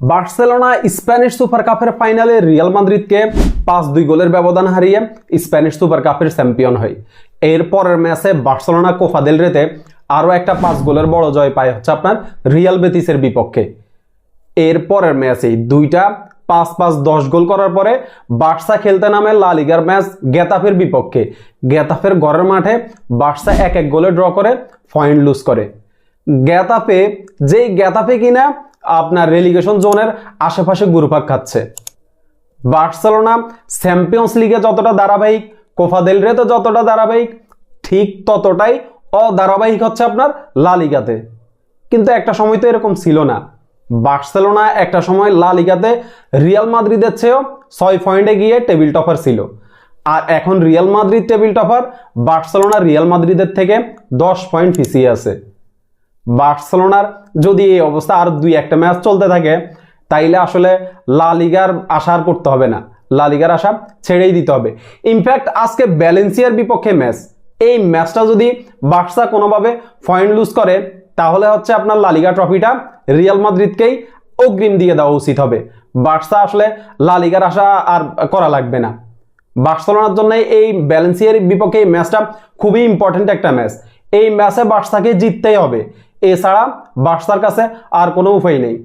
Barcelona Spanish super কাপের ফাইনালে Real মাদ্রিদকে পাঁচ দুই গোলের ব্যবধান হারিয়ে স্প্যানিশ সুপার কাপের চ্যাম্পিয়ন হয়। এর পরের ম্যাচে বার্সেলোনা কোফাদেল রেতে আরও একটা পাঁচ গোলের বড় জয় পায় হচ্ছে আপনার রিয়াল বেতিসের বিপক্ষে। এর পরের ম্যাচেই দুইটা পাঁচ পাঁচ দশ গোল করার পরে বার্সা খেলতে নামে লা লিগার ম্যাচ গেতাফের বিপক্ষে। গেতাফের ঘরের মাঠে বার্সা এক এক গোলে ড্র করে, পয়েন্ট লুজ করে। গেতাফে, যেই গেতাফে কিনা আপনার রেলিগেশন জোনের আশেপাশে গুরুপাক খাচ্ছে। বার্সেলোনা চ্যাম্পিয়ন্স লিগে যতটা ধারাবাহিক কোফা দেল রেতে যতটা ধারাবাহিক, ঠিক ততটাই অধারাবাহিক হচ্ছে আপনার লা লিগাতে কিন্তু একটা সময় তো এরকম ছিল না। বার্সেলোনা একটা সময় লা লিগাতে রিয়াল মাদ্রিদের চেয়েও ছয় পয়েন্টে গিয়ে টেবিল টপার ছিল। আর এখন Real Madrid table topper Barcelona Real মাদ্রিদের থেকে দশ পয়েন্ট পিছিয়ে আছে। বার্সেলোনার যদি এই অবস্থা আর দুই একটা ম্যাচ চলতে থাকে, তাইলে আসলে লা লিগার আশা আর করতে হবে না। লা লিগার আশা ছেড়েই দিতে হবে। ইনফ্যাক্ট আজকে ব্যালেন্সিয়ার বিপক্ষে ম্যাচ। এই ম্যাচটা যদি বার্সা কোনোভাবে পয়েন্ট লুজ করে, তাহলে হচ্ছে আপনার লালিগা ট্রফিটা রিয়াল মাদ্রিদকেই অগ্রিম দিয়ে দেওয়া উচিত হবে। বার্সা আসলে লালিগার আশা আর করা লাগবে না। বার্সেলোনার জন্য এই ব্যালেন্সিয়ার বিপক্ষে এই ম্যাচটা খুবই ইম্পর্ট্যান্ট একটা ম্যাচ। এই ম্যাচে বার্সাকে জিততেই হবে। এছাড়া বার্সার কাছে আর কোনো উপায় নেই।